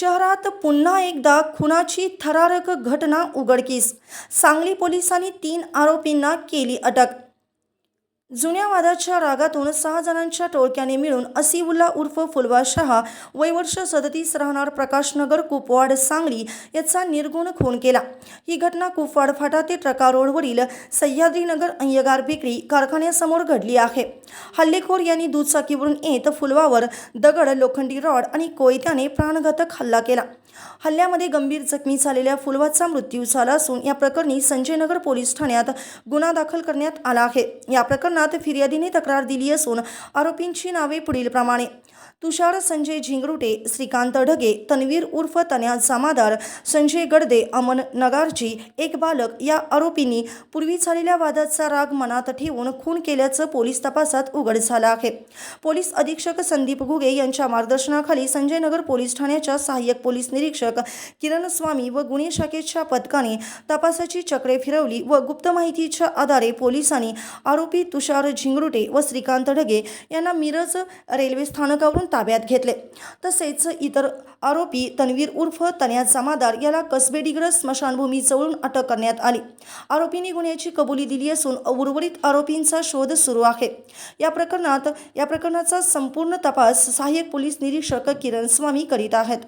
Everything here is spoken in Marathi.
शहरात पुन्हा एकदा खुनाची थरारक घटना उघडकीस. सांगली पोलिसांनी तीन आरोपींना केली अटक. जुन्या वादाच्या रागातून सहा जणांच्या टोळक्याने मिळून असिउल्ला उर्फ फुलवा शहा वयवर्ष सदतीस राहणार प्रकाशनगर कुपवाड सांगली याचा निर्गुण खून केला. ही घटना कुपवाड फाटा ते ट्रका रोडवरील सह्याद्रीनगर अय्यगार बेकरी कारखान्यासमोर घडली आहे. हल्लेखोर यांनी दुचाकीवरून येत फुलवावर दगड लोखंडी रॉड आणि कोयत्याने प्राणघातक हल्ला केला. हल्ल्यामध्ये गंभीर जखमी झालेल्या फुलवाचा मृत्यू झाला असून या प्रकरणी संजयनगर पोलीस ठाण्यात गुन्हा दाखल करण्यात आला आहे. या प्रकरणात फिर्यादीने तक्रार दिली असून आरोपींची नावे पुढीलप्रमाणे तुषार संजय झिंगरुटे श्रीकांत ढगे तन्वीर उर्फ तन्या जामादार संजय गडदे अमन नगारजी एक बालक या आरोपींनी पूर्वी झालेल्या वादाचा राग मनात ठेवून खून केल्याचं पोलीस तपासात उघड झालं आहे. पोलीस अधीक्षक संदीप घुगे यांच्या मार्गदर्शनाखाली संजय नगर पोलीस ठाण्याच्या सहाय्यक पोलीस निरीक्षक किरण स्वामी व गुन्हे शाखेच्या पथकाने तपासाची चक्रे फिरवली व गुप्त माहितीच्या आधारे पोलिसांनी आरोपी तुषार झिंगरुटे व श्रीकांत ढगे यांना मिरज रेल्वे स्थानकावरून ताब्यात घेतले. तसेच इतर आरोपी तन्वीर उर्फ तन्या जमादार याला कसबेडिग्रज स्मशानभूमी जवळून अटक करण्यात आली. आरोपींनी गुन्ह्याची कबुली दिली असून उर्वरित आरोपींचा शोध सुरू आहे. या प्रकरणात या प्रकरणाचा संपूर्ण तपास सहाय्यक पोलीस निरीक्षक किरण स्वामी करीत आहेत.